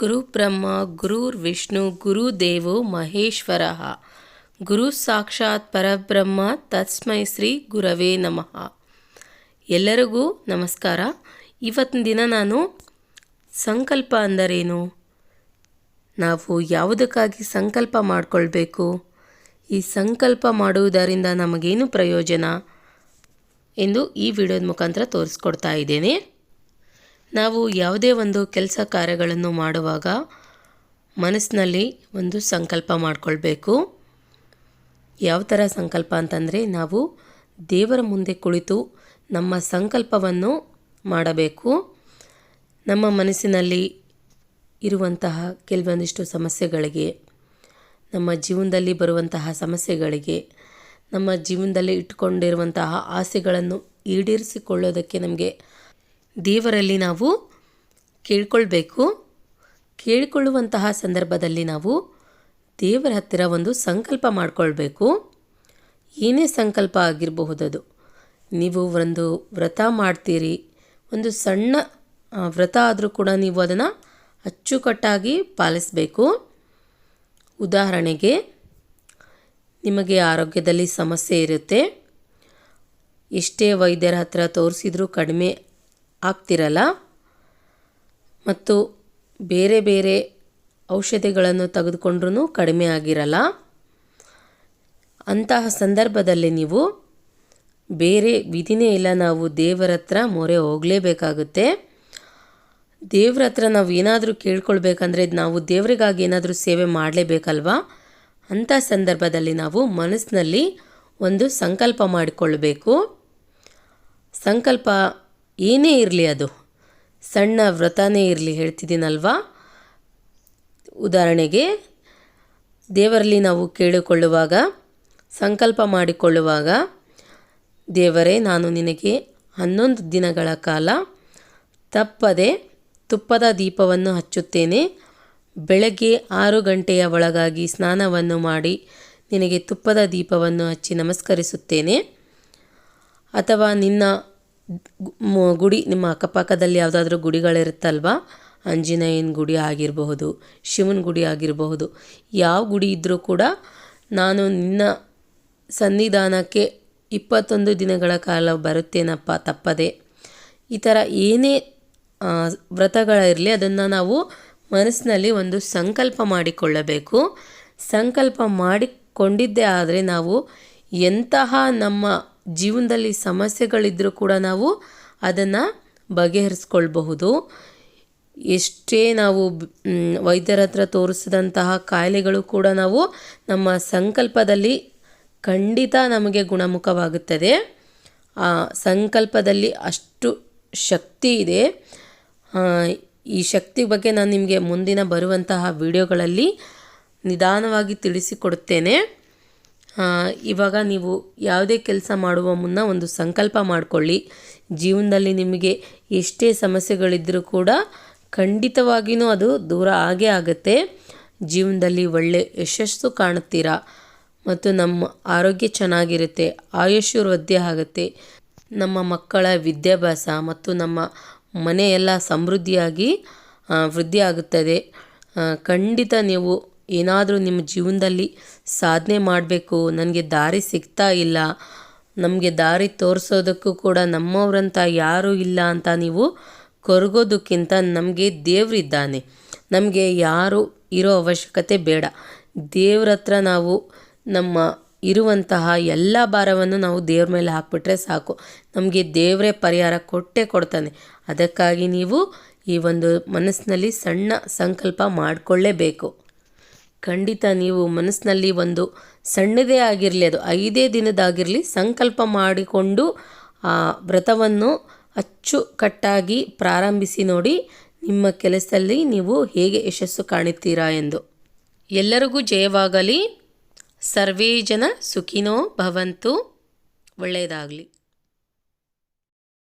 ಗುರು ಬ್ರಹ್ಮ ಗುರುರ್ ವಿಷ್ಣು ಗುರು ದೇವೋ ಮಹೇಶ್ವರ. ಗುರು ಸಾಕ್ಷಾತ್ ಪರಬ್ರಹ್ಮ, ತಸ್ಮೈ ಶ್ರೀ ಗುರವೇ ನಮಃ. ಎಲ್ಲರಿಗೂ ನಮಸ್ಕಾರ. ಇವತ್ತಿನ ದಿನ ನಾನು ಸಂಕಲ್ಪ ಅಂದರೇನು? ನಾವು ಯಾವುದಕ್ಕಾಗಿ ಸಂಕಲ್ಪ ಮಾಡಿಕೊಳ್ಬೇಕು? ಈ ಸಂಕಲ್ಪ ಮಾಡುವುದರಿಂದ ನಮಗೇನು ಪ್ರಯೋಜನ? ಎಂದು ಈ ವಿಡಿಯೋದ ಮುಖಾಂತರ ತೋರಿಸ್ಕೊಡ್ತಾ ಇದ್ದೇನೆ. ನಾವು ಯಾವುದೇ ಒಂದು ಕೆಲಸ ಕಾರ್ಯಗಳನ್ನು ಮಾಡುವಾಗ ಮನಸ್ಸಿನಲ್ಲಿ ಒಂದು ಸಂಕಲ್ಪ ಮಾಡಿಕೊಳ್ಬೇಕು. ಯಾವ ಥರ ಸಂಕಲ್ಪ ಅಂತಂದರೆ ನಾವು ದೇವರ ಮುಂದೆ ಕುಳಿತು ನಮ್ಮ ಸಂಕಲ್ಪವನ್ನು ಮಾಡಬೇಕು. ನಮ್ಮ ಮನಸ್ಸಿನಲ್ಲಿ ಇರುವಂತಹ ಕೆಲವೊಂದಿಷ್ಟು ಸಮಸ್ಯೆಗಳಿಗೆ, ನಮ್ಮ ಜೀವನದಲ್ಲಿ ಬರುವಂತಹ ಸಮಸ್ಯೆಗಳಿಗೆ, ನಮ್ಮ ಜೀವನದಲ್ಲಿ ಇಟ್ಕೊಂಡಿರುವಂತಹ ಆಸೆಗಳನ್ನು ಈಡೇರಿಸಿಕೊಳ್ಳೋದಕ್ಕೆ ನಮಗೆ ದೇವರಲ್ಲಿ ನಾವು ಕೇಳ್ಕೊಳ್ಬೇಕು. ಕೇಳಿಕೊಳ್ಳುವಂತಹ ಸಂದರ್ಭದಲ್ಲಿ ನಾವು ದೇವರ ಹತ್ತಿರ ಒಂದು ಸಂಕಲ್ಪ ಮಾಡಿಕೊಳ್ಬೇಕು. ಏನೇ ಸಂಕಲ್ಪ ಆಗಿರಬಹುದದು. ನೀವು ಒಂದು ವ್ರತ ಮಾಡ್ತೀರಿ. ಒಂದು ಸಣ್ಣ ವ್ರತ ಆದರೂ ಕೂಡ ನೀವು ಅದನ್ನು ಅಚ್ಚುಕಟ್ಟಾಗಿ ಪಾಲಿಸಬೇಕು. ಉದಾಹರಣೆಗೆ, ನಿಮಗೆ ಆರೋಗ್ಯದಲ್ಲಿ ಸಮಸ್ಯೆ ಇರುತ್ತೆ. ಎಷ್ಟೇ ವೈದ್ಯರ ಹತ್ರ ತೋರಿಸಿದರೂ ಕಡಿಮೆ ಆಗ್ತಿರಲ್ಲ. ಮತ್ತು ಬೇರೆ ಬೇರೆ ಔಷಧಿಗಳನ್ನು ತೆಗೆದುಕೊಂಡ್ರೂ ಕಡಿಮೆ ಆಗಿರಲ್ಲ. ಅಂತಹ ಸಂದರ್ಭದಲ್ಲಿ ನೀವು ಬೇರೆ ವಿಧಿನೇ ಇಲ್ಲ. ನಾವು ದೇವರ ಹತ್ರ ಮೊರೆ ಹೋಗಲೇಬೇಕಾಗುತ್ತೆ. ದೇವ್ರ ಹತ್ರ ನಾವು ಏನಾದರೂ ಕೇಳ್ಕೊಳ್ಬೇಕಂದ್ರೆ ನಾವು ದೇವರಿಗಾಗಿ ಏನಾದರೂ ಸೇವೆ ಮಾಡಲೇಬೇಕಲ್ವಾ? ಅಂಥ ಸಂದರ್ಭದಲ್ಲಿ ನಾವು ಮನಸ್ಸಿನಲ್ಲಿ ಒಂದು ಸಂಕಲ್ಪ ಮಾಡಿಕೊಳ್ಬೇಕು. ಸಂಕಲ್ಪ ಏನೇ ಇರಲಿ ಅದು. ಸಣ್ಣ ವ್ರತನೇ ಇರಲಿ ಹೇಳ್ತಿದ್ದೀನಲ್ವಾ? ಉದಾಹರಣೆಗೆ, ದೇವರಲ್ಲಿ ನಾವು ಕೇಳಿಕೊಳ್ಳುವಾಗ, ಸಂಕಲ್ಪ ಮಾಡಿಕೊಳ್ಳುವಾಗ, ದೇವರೇ, ನಾನು ನಿನಗೆ ಹನ್ನೊಂದು ದಿನಗಳ ಕಾಲ ತಪ್ಪದೆ ತುಪ್ಪದ ದೀಪವನ್ನು ಹಚ್ಚುತ್ತೇನೆ. ಬೆಳಗ್ಗೆ ಆರು ಗಂಟೆಯ ಒಳಗಾಗಿ ಸ್ನಾನವನ್ನು ಮಾಡಿ ನಿನಗೆ ತುಪ್ಪದ ದೀಪವನ್ನು ಹಚ್ಚಿ ನಮಸ್ಕರಿಸುತ್ತೇನೆ. ಅಥವಾ ನಿನ್ನ ಗುಡಿ, ನಿಮ್ಮ ಅಕ್ಕಪಕ್ಕದಲ್ಲಿ ಯಾವುದಾದ್ರೂ ಗುಡಿಗಳಿರುತ್ತಲ್ವ? ಆಂಜನೇಯನ ಗುಡಿ ಆಗಿರಬಹುದು, ಶಿವನ ಗುಡಿ ಆಗಿರಬಹುದು, ಯಾವ ಗುಡಿ ಇದ್ದರೂ ಕೂಡ ನಾನು ನಿನ್ನ ಸನ್ನಿಧಾನಕ್ಕೆ ಇಪ್ಪತ್ತೊಂದು ದಿನಗಳ ಕಾಲ ಬರುತ್ತೇನಪ್ಪ ತಪ್ಪದೆ. ಈ ಥರ ಏನೇ ವ್ರತಗಳಿರಲಿ, ಅದನ್ನು ನಾವು ಮನಸ್ಸಿನಲ್ಲಿ ಒಂದು ಸಂಕಲ್ಪ ಮಾಡಿಕೊಳ್ಳಬೇಕು. ಸಂಕಲ್ಪ ಮಾಡಿಕೊಂಡಿದ್ದೇ ಆದರೆ ನಾವು ಎಂತಹ ನಮ್ಮ ಜೀವನದಲ್ಲಿ ಸಮಸ್ಯೆಗಳಿದ್ದರೂ ಕೂಡ ನಾವು ಅದನ್ನು ಬಗೆಹರಿಸ್ಕೊಳ್ಬಹುದು. ಎಷ್ಟೇ ನಾವು ವೈದ್ಯರ ಹತ್ರ ತೋರಿಸಿದಂತಹ ಕಾಯಿಲೆಗಳು ಕೂಡ ನಾವು ನಮ್ಮ ಸಂಕಲ್ಪದಲ್ಲಿ ಖಂಡಿತ ನಮಗೆ ಗುಣಮುಖವಾಗುತ್ತದೆ. ಆ ಸಂಕಲ್ಪದಲ್ಲಿ ಅಷ್ಟು ಶಕ್ತಿ ಇದೆ. ಈ ಶಕ್ತಿ ಬಗ್ಗೆ ನಾನು ನಿಮಗೆ ಮುಂದಿನ ಬರುವಂತಹ ವಿಡಿಯೋಗಳಲ್ಲಿ ನಿಧಾನವಾಗಿ ತಿಳಿಸಿಕೊಡುತ್ತೇನೆ. ಇವಾಗ ನೀವು ಯಾವುದೇ ಕೆಲಸ ಮಾಡುವ ಮುನ್ನ ಒಂದು ಸಂಕಲ್ಪ ಮಾಡಿಕೊಳ್ಳಿ. ಜೀವನದಲ್ಲಿ ನಿಮಗೆ ಎಷ್ಟೇ ಸಮಸ್ಯೆಗಳಿದ್ದರೂ ಕೂಡ ಖಂಡಿತವಾಗಿಯೂ ಅದು ದೂರ ಆಗೇ ಆಗುತ್ತೆ. ಜೀವನದಲ್ಲಿ ಒಳ್ಳೆ ಯಶಸ್ಸು ಕಾಣುತ್ತೀರಾ? ಮತ್ತು ನಮ್ಮ ಆರೋಗ್ಯ ಚೆನ್ನಾಗಿರುತ್ತೆ ಆಯುಷ್ಯ ವೃದ್ಧಿ ಆಗುತ್ತೆ. ನಮ್ಮ ಮಕ್ಕಳ ವಿದ್ಯಾಭ್ಯಾಸ ಮತ್ತು ನಮ್ಮ ಮನೆಯೆಲ್ಲ ಸಮೃದ್ಧಿಯಾಗಿ ವೃದ್ಧಿ ಆಗುತ್ತದೆ. ಖಂಡಿತ ನೀವು ಏನಾದರೂ ನಿಮ್ಮ ಜೀವನದಲ್ಲಿ ಸಾಧನೆ ಮಾಡಬೇಕು, ನನಗೆ ದಾರಿ ಸಿಗ್ತಾ ಇಲ್ಲ, ನಮಗೆ ದಾರಿ ತೋರಿಸೋದಕ್ಕೂ ಕೂಡ ನಮ್ಮವರಂತ ಯಾರೂ ಇಲ್ಲ ಅಂತ ನೀವು ಕೊರಗೋದಕ್ಕಿಂತ ನಮಗೆ ದೇವರಿದ್ದಾನೆ. ನಮಗೆ ಯಾರು ಇರೋ ಅವಶ್ಯಕತೆ ಬೇಡ. ದೇವ್ರ ಹತ್ರ ನಾವು ನಮ್ಮ ಇರುವಂತಹ ಎಲ್ಲ ಭಾರವನ್ನು ನಾವು ದೇವ್ರ ಮೇಲೆ ಹಾಕ್ಬಿಟ್ರೆ ಸಾಕು. ನಮಗೆ ದೇವರೇ ಪರಿಹಾರ ಕೊಟ್ಟೇ ಕೊಡ್ತಾನೆ. ಅದಕ್ಕಾಗಿ ನೀವು ಈ ಒಂದು ಮನಸ್ಸಿನಲ್ಲಿ ಸಣ್ಣ ಸಂಕಲ್ಪ ಮಾಡಿಕೊಳ್ಳೇಬೇಕು. ಖಂಡಿತ ನೀವು ಮನಸ್ಸಿನಲ್ಲಿ ಒಂದು ಸಣ್ಣದೇ ಆಗಿರಲಿ, ಅದು ಐದೇ ದಿನದಾಗಿರಲಿ ಸಂಕಲ್ಪ ಮಾಡಿಕೊಂಡು ಆ ವ್ರತವನ್ನು ಅಚ್ಚುಕಟ್ಟಾಗಿ ಪ್ರಾರಂಭಿಸಿ ನೋಡಿ, ನಿಮ್ಮ ಕೆಲಸದಲ್ಲಿ ನೀವು ಹೇಗೆ ಯಶಸ್ಸು ಕಾಣುತ್ತೀರಾ ಎಂದು. ಎಲ್ಲರಿಗೂ ಜಯವಾಗಲಿ. ಸರ್ವೇ ಜನ ಸುಖಿನೋ ಭವಂತು. ಒಳ್ಳೆಯದಾಗಲಿ.